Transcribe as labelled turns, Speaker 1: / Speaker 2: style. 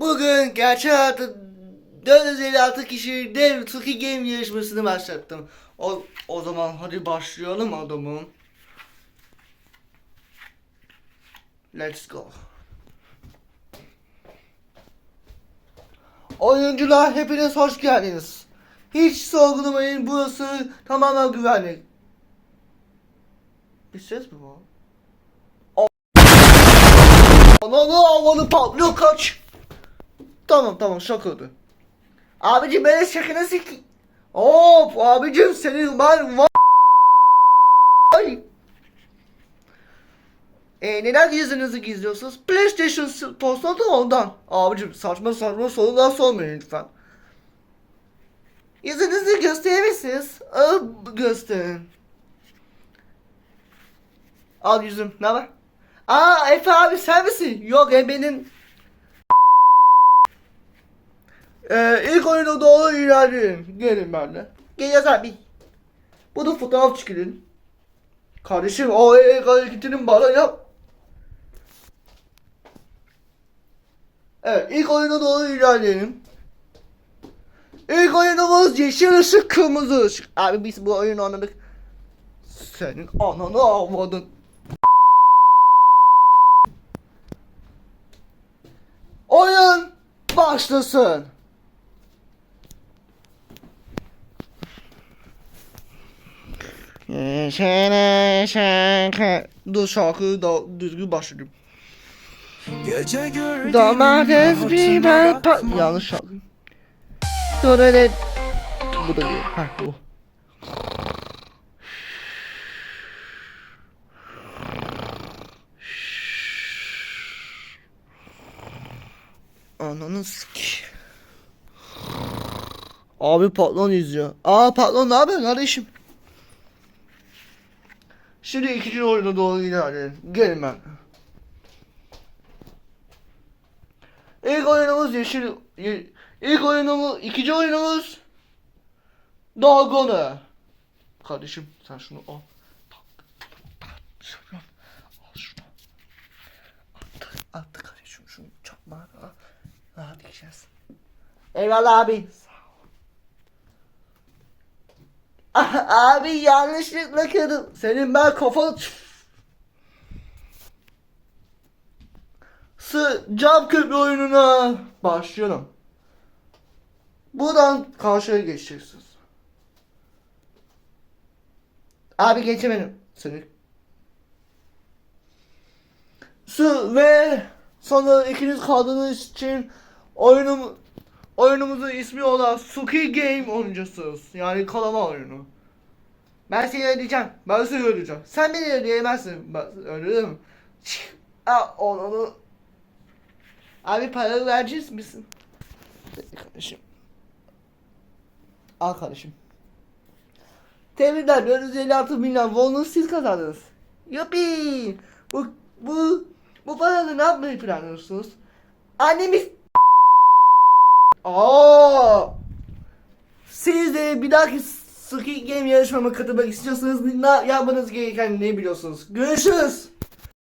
Speaker 1: Bugün gerçek hayatta 456 kişi dev Tuki Game yarışmasını başlattım. O, o zaman hadi başlayalım adamım. Let's go. Oyuncular hepiniz hoş geldiniz. Hiç sorgulamayın burası tamamen güvenlik. Bir ses mi var? Ananı havalı patlıyor kaç. Tamam tamam şakadı. Abicim böyle şakana sik. Hop abicim senin ben var. E, neden yüzünüzü gizliyorsunuz? PlayStation sponsoru da ondan. Abicim saçma saçma sorular sormayın lütfen. Yüzünüzü gösterebilirsiniz. Aa, gösterin. Al yüzüm. Ne var? Aa Efe abi sen misin? Yok Efe'nin ee, ilk oyuna doğru ilerleyin. Gelin benimle. Gel yaz abi. Bu da fotoğraf çıkın. Kardeşim o ilk hareketini bana yap. Evet ilk oyuna doğru ilerleyelim. İlk oyunumuz yeşil ışık kırmızı ışık. Abi biz bu oyunu anladık. Senin ananı avladın. Oyun başlasın. Dur şarkıyı da düzgün başladım.
Speaker 2: Gece
Speaker 1: Domates biber pat... Yanlış şarkı. Dur öyle. Bu da değil. Ha bu. Ananı sik. Abi patron izliyor. Aa patron ne haber kardeşim? Şimdi ikinci oyuna doğru ilerleyelim. Gelin ben. İlk oyunumuz yeşil... Ye, ilk oyunumuz... ikinci oyunumuz... Dalgona. Kardeşim sen şunu al. Al şunu. Attı, attı kardeşim şunu çakma. Al. Rahat gideceğiz. Eyvallah abi. abi yanlışlıkla kırdım. Senin ben kafanı... Sı cam köprü oyununa başlıyorum. Buradan karşıya geçeceksiniz. Abi geçemedim. Seni. Su ve sonra ikiniz kaldığınız için oyunum oyunumuzun ismi olan Suki Game oynayacağız. Yani kalama oyunu. Ben seni ödeyeceğim. Ben seni ödeyeceğim. Sen beni ödeyemezsin. Ben öderim. Aa, onu Abi para verecek misin? Kardeşim. Al kardeşim. Tebrikler 456 milyon won'u siz kazandınız. Yuppie. Bu, bu, bu parayla ne yapmayı planlıyorsunuz? Annemiz... Aa! Siz de bir dahaki Squid Game yarışmama katılmak istiyorsanız ne yapmanız gereken ne biliyorsunuz? Görüşürüz.